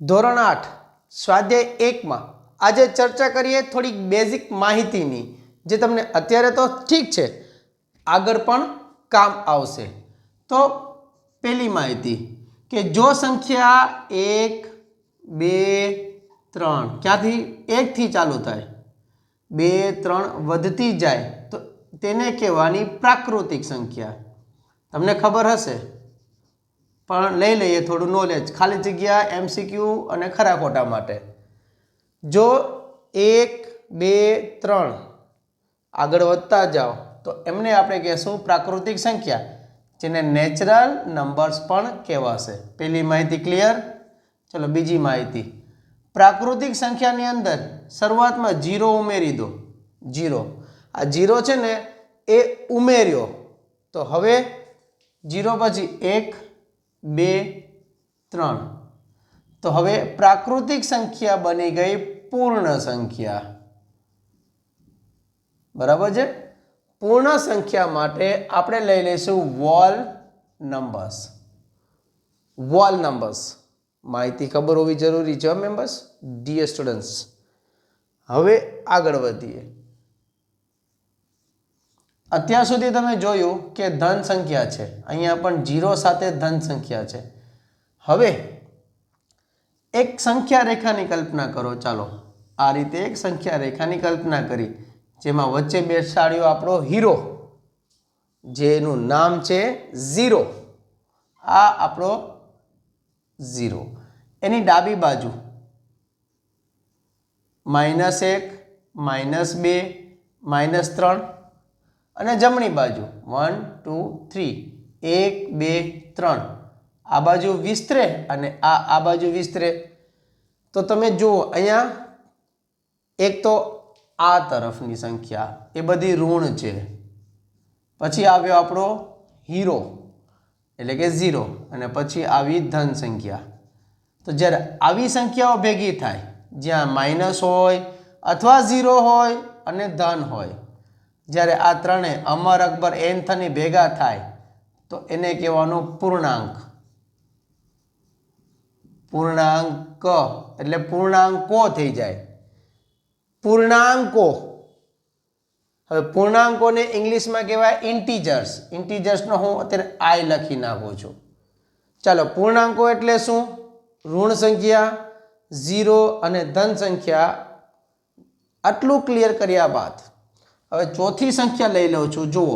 ધોરણ આઠ, સ્વાધ્યાય એકમાં આજે ચર્ચા કરીએ થોડીક બેઝિક માહિતીની, જે તમને અત્યારે તો ઠીક છે, આગળ પણ કામ આવશે. તો પહેલી માહિતી, કે જો સંખ્યા એક, બે, ત્રણ, ક્યાંથી એકથી ચાલુ થાય? બે, ત્રણ વધતી જાય, તો તેને કહેવાની પ્રાકૃતિક સંખ્યા. તમને ખબર હશે? પણ લઈ લઈએ થોડું નોલેજ ખાલી જગ્યા એમસીક્યુ અને ખરા ખોટા માટે. જો એક, બે, ત્રણ આગળ વધતા જાઓ, તો એમને આપણે કહેશું પ્રાકૃતિક સંખ્યા, જેને નેચરલ નંબર્સ પણ કહેવાશે. પહેલી માહિતી ક્લિયર ચલો બીજી માહિતી. પ્રાકૃતિક સંખ્યાની અંદર શરૂઆતમાં જીરો ઉમેરી દો. જીરો આ જીરો છે ને, એ ઉમેર્યો. તો હવે જીરો પછી એક બે, ત્રણ. તો હવે પ્રાકૃતિક સંખ્યા બની ગઈ પૂર્ણ સંખ્યા. બરાબર છે? પૂર્ણ સંખ્યા માટે આપણે લઈ લઈશું વોલ નંબર્સ વોલ નંબર્સ માહિતી ખબર હોવી જરૂરી છે મેમ્બર્સ ડીએ સ્ટુડન્ટ્સ હવે આગળ વધીએ. અત્યાર સુધી તમે જોયું કે ધન સંખ્યા છે. અહીંયા પણ જીરો સાથે ધન સંખ્યા છે. હવે એક સંખ્યા રેખાની કલ્પના કરો. ચાલો, આ રીતે એક સંખ્યા રેખાની કલ્પના કરી, જેમાં વચ્ચે બેસાડ્યો આપણો હીરો, જેનું નામ છે ઝીરો. આ આપણો ઝીરો. એની ડાબી બાજુ માઇનસ એક, માઇનસ બે, માઇનસ ત્રણ અને જમણી બાજુ. વન ટુ થ્રી એક, બે, ત્રણ. આ બાજુ વિસ્તરે અને આ આ બાજુ વિસ્તરે. તો તમે જુઓ, અહીંયા એક તો આ તરફની સંખ્યા, એ બધી ઋણ છે. પછી આવ્યો આપણો હીરો, એટલે કે ઝીરો, અને પછી આવી ધન સંખ્યા. તો જ્યારે આવી સંખ્યાઓ ભેગી થાય, જ્યાં માઇનસ હોય, અથવા ઝીરો હોય, અને ધન હોય જ્યારે આ ત્રણે અમર અકબર એન્થની ભેગા થાય, તો એને કહેવાનું પૂર્ણાંક. પૂર્ણાંક, એટલે પૂર્ણાંકો થઈ જાય. પૂર્ણાંકો. હવે પૂર્ણાંકોને ઇંગ્લિશમાં કહેવાય ઇન્ટીજર્સ. ઇન્ટીજર્સનો હું અત્યારે આઈ લખી નાખું છું. ચાલો, પૂર્ણાંકો એટલે શું? ઋણ સંખ્યા, ઝીરો અને ધન સંખ્યા. આટલું ક્લિયર કર્યા બાદ હવે ચોથી સંખ્યા લઈ લઉં છું. જુઓ.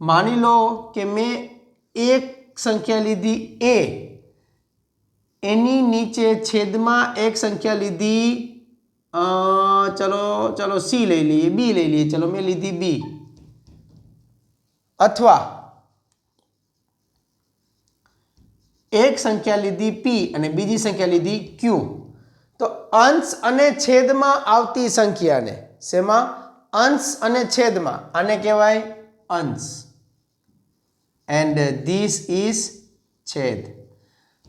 માની લો કે મેં એક સંખ્યા લીધી એ. એની નીચે છેદમાં એક સંખ્યા લીધી ચલો ચલો સી લઈ લઈએ, બી લઈ લઈએ. ચલો, મેં લીધી બી. અથવા એક સંખ્યા લીધી પી અને બીજી સંખ્યા લીધી ક્યુ. તો અંશ અને છેદમાં આવતી સંખ્યાને શેમાં? અંશ અને છેદમાં. આને કહેવાય અંશ. એન્ડ ધીસ ઇઝ છેદ.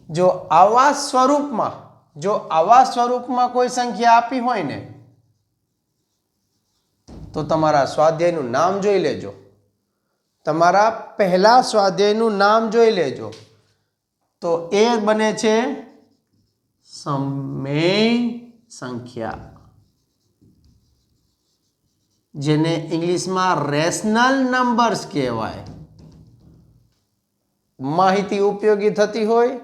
જો આવા સ્વરૂપમાં, જો આવા સ્વરૂપમાં કોઈ સંખ્યા આપી હોય ને, તો તમારા સ્વાધ્યાયનું નામ જોઈ લેજો. તમારા પહેલા સ્વાધ્યાયનું નામ જોઈ લેજો. તો એ બને છે સમય સંખ્યા. જેને ઇંગ્લિશમાં રેશનલ નંબર્સ કહેવાય. માહિતી ઉપયોગી થતી હોય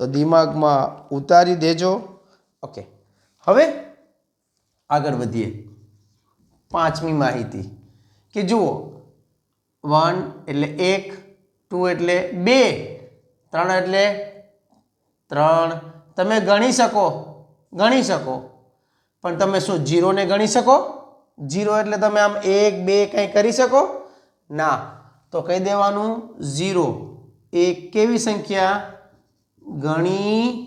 તો દિમાગમાં ઉતારી દેજો. ઓકે હવે આગળ વધીએ. પાંચમી માહિતી, કે જુઓ વન એટલે એક ટુ એટલે બે, ત્રણ એટલે ત્રણ. તમે ગણી શકો ગણી શકો, પણ તમે શું જીરોને ગણી શકો? જીરો એટલે તમે આમ એક, બે કંઈ કરી શકો? ના. તો કહી દેવાનું ઝીરો એ કેવી સંખ્યા? ગણી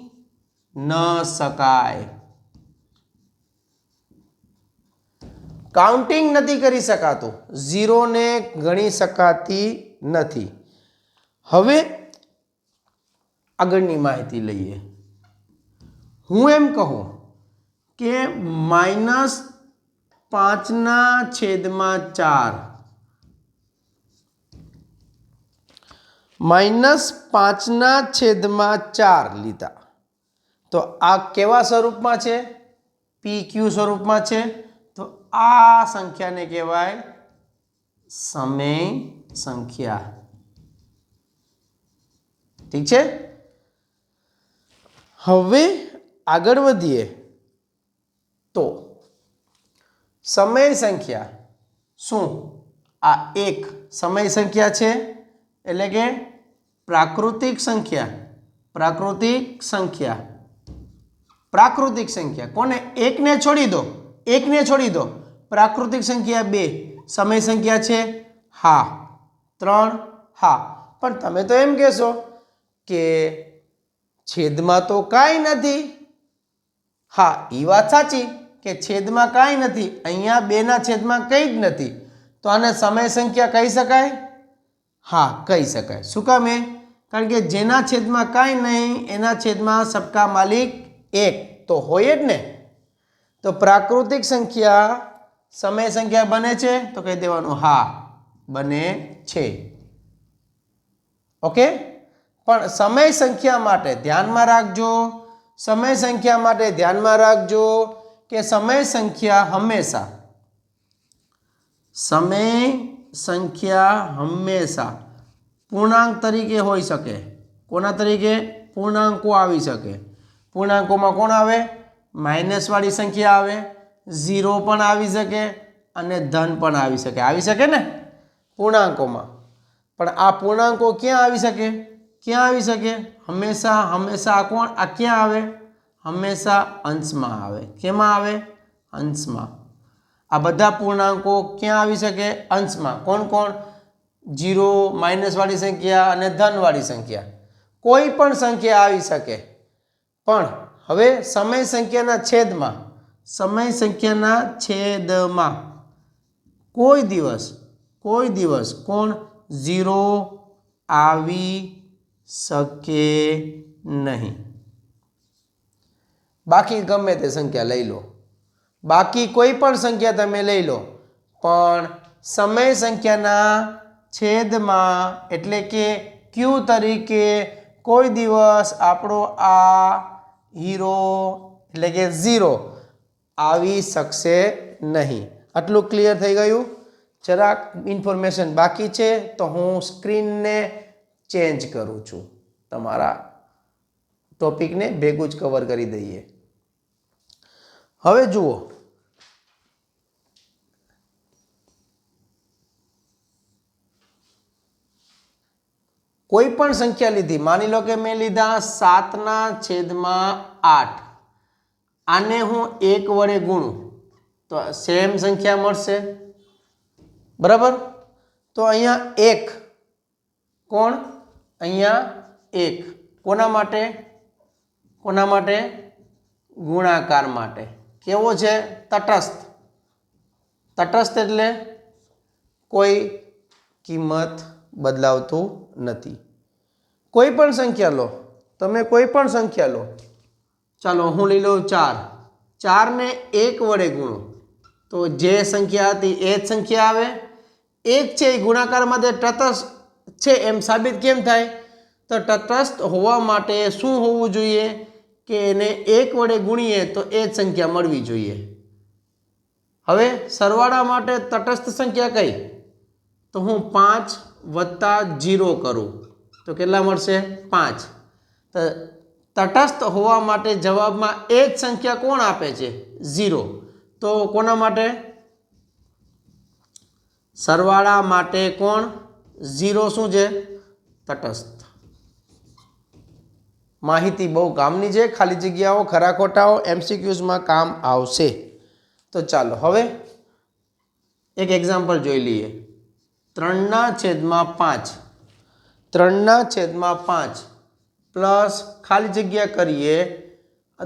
ન શકાય. કાઉન્ટિંગ નથી કરી શકાતું. ઝીરોને ગણી શકાતી નથી. હવે આગળની માહિતી લઈએ. હું એમ કહું કે માઇનસ પાંચના છેદમાં ચાર. માઇનસ પાંચના છેદમાં ચાર લીધા. તો આ કેવા સ્વરૂપમાં છે? પી ક્યુ સ્વરૂપમાં છે? તો આ સંખ્યાને કહેવાય સમય સંખ્યા. ઠીક છે? હવે આગળ વધીએ. તો સમય સંખ્યા શું? આ એક સમય સંખ્યા છે, એટલે કે પ્રાકૃતિક સંખ્યા. પ્રાકૃતિક સંખ્યા. પ્રાકૃતિક સંખ્યા. કોને? એકને છોડી દો. એકને છોડી દો. પ્રાકૃતિક સંખ્યા બે. સમય સંખ્યા છે, હા. ત્રણ, હા. પણ તમે તો એમ કહેશો કે છેદમાં તો કાંઈ નથી. હા એ વાત સાચી. કે છેદમાં કાંઈ નથી, અહીંયા બેના છેદમાં કંઈ જ નથી. તો આને સમય સંખ્યા કહી શકાય? હા, કહી શકાય. શું કામ એ? કારણ કે જેના છેદમાં કાંઈ નહીં, એના છેદમાં સબકા માલિક એક. તો હોય જ ને? તો પ્રાકૃતિક સંખ્યા સમય સંખ્યા બને છે? તો કહી દેવાનું, હા, બને છે. ઓકે? પણ સમય સંખ્યા માટે ધ્યાનમાં રાખજો. સમય સંખ્યા માટે ધ્યાનમાં રાખજો. કે સમય સંખ્યા હંમેશા? સમય સંખ્યા હંમેશા. પૂર્ણાંક તરીકે હોઈ શકે. કોના તરીકે? પૂર્ણાંકો આવી શકે. પૂર્ણાંકોમાં કોણ આવે? માઇનસવાળી સંખ્યા આવે. ઝીરો પણ આવી શકે અને ધન પણ આવી શકે. આવી શકે ને? પૂર્ણાંકોમાં. પણ આ પૂર્ણાંકો ક્યાં આવી શકે? ક્યાં આવી શકે? હંમેશા હંમેશા આ કોણ? આ ક્યાં આવે? હંમેશા અંશમાં આવે. કેમાં આવે? અંશમાં. આ બધા પૂર્ણાંકો ક્યાં આવી શકે? અંશમાં. કોણ કોણ? જીરો માઇનસવાળી સંખ્યા અને ધનવાળી સંખ્યા. કોઈ પણ સંખ્યા આવી શકે. પણ હવે સમય સંખ્યાના છેદમાં. સમય સંખ્યાના છેદમાં. કોઈ દિવસ કોઈ દિવસ કોણ ઝીરો આવી શકે નહીં. બાકી ગમે તે સંખ્યા લઈ લો. બાકી કોઈ પણ સંખ્યા તમે લઈ લો, પણ સમય સંખ્યાના છેદમાં એટલે કે ક્યુ તરીકે કોઈ દિવસ આપણો આ હીરો એટલે કે ઝીરો આવી શકશે નહીં. આટલું ક્લિયર થઈ ગયું? જરાક ઇન્ફોર્મેશન બાકી છે તો હું સ્ક્રીનને ચેન્જ કરું છું. તમારા ટોપિકને ભેગું જ કવર કરી દઈએ. હવે જુઓ. કોઈ પણ સંખ્યા લીધી, માની લો કે મેં લીધા સાતના છેદમાં આઠ. આને હું એક વડે ગુણું. તો સેમ સંખ્યા મળશે. બરાબર? તો અહીંયા એક. કોણ? અહીંયા એક. કોના માટે? કોના માટે? ગુણાકાર માટે. કેવો છે? તટસ્થ. તટસ્થ એટલે કોઈ કિંમત બદલાવતું નથી. કોઈ પણ સંખ્યા લો. તમે કોઈ પણ સંખ્યા લો. ચાલો હું લઈ લઉં ચાર. ચારને એક વડે ગુણો. તો જે સંખ્યા હતી એ જ સંખ્યા આવે. એક છે એ ગુણાકાર માટે તટસ્થ છે એમ સાબિત કેમ થાય? તો તટસ્થ હોવા માટે શું હોવું જોઈએ? કે એને એક વડે ગુણીએ તો એ જ સંખ્યા મળવી જોઈએ. હવે સરવાળા માટે તટસ્થ સંખ્યા કઈ? તો હું પાંચ વત્તા જીરો કરું. તો કેટલા મળશે? પાંચ. તો તટસ્થ હોવા માટે જવાબમાં એ જ સંખ્યા કોણ આપે છે? ઝીરો તો કોના માટે? સરવાળા માટે કોણ? ઝીરો શું છે? તટસ્થ. માહિતી બહુ કામની છે, ખાલી જગ્યાઓ, ખરા ખોટાઓ એમસીક્યુઝમાં કામ આવશે. તો ચાલો, હવે એક એક્ઝામ્પલ જોઈ લઈએ. ત્રણના છેદમાં પાંચ. ત્રણના છેદમાં પાંચ પ્લસ ખાલી જગ્યા કરીએ,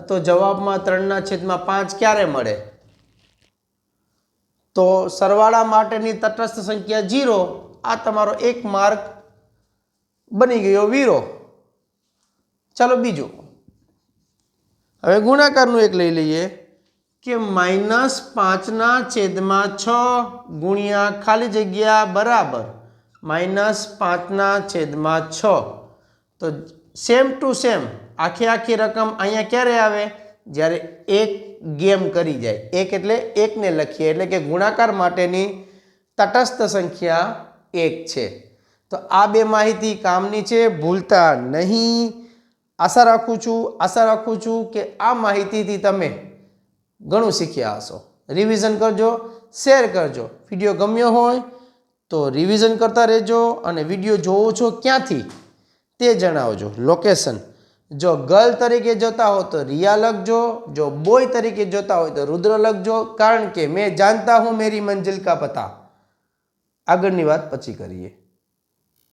તો જવાબમાં ત્રણના છેદમાં પાંચ ક્યારે મળે? તો સરવાળા માટેની તટસ્થ સંખ્યા જીરો આ તમારો એક માર્ક બની ગયો વીરો. ચાલો બીજું. હવે ગુણાકારનું એક લઈ લઈએ કે માઇનસ પાંચના છેદમાં છ ગુણ્યા ખાલી જગ્યા બરાબર માઇનસ પાંચના છેદમાં છ. તો સેમ ટુ સેમ આખી આખી રકમ અહીંયા ક્યારે આવે? જ્યારે એક ગેમ કરી જાય. એક એટલે એકને લખીએ. એટલે કે ગુણાકાર માટેની તટસ્થ સંખ્યા એક છે. તો આ બે માહિતી કામની છે. ભૂલતા નહીં. આશા રાખું છું, આશા રાખું છું કે આ માહિતીથી તમે ઘણું શીખ્યા હશો. રિવિઝન કરજો શેર કરજો. વીડિયો ગમ્યો હોય તો રિવિઝન કરતા રહેજો અને વીડિયો જોવો છો ક્યાંથી તે જણાવજો. લોકેશન જો ગર્લ તરીકે જોતા હો તો રિયા લખજો, જો બોય તરીકે જોતા હોય તો રુદ્ર લખજો, કારણ કે મેં જાણતા હું મેરી મંજિલ કા પતા. આગળની વાત પછી કરીએ.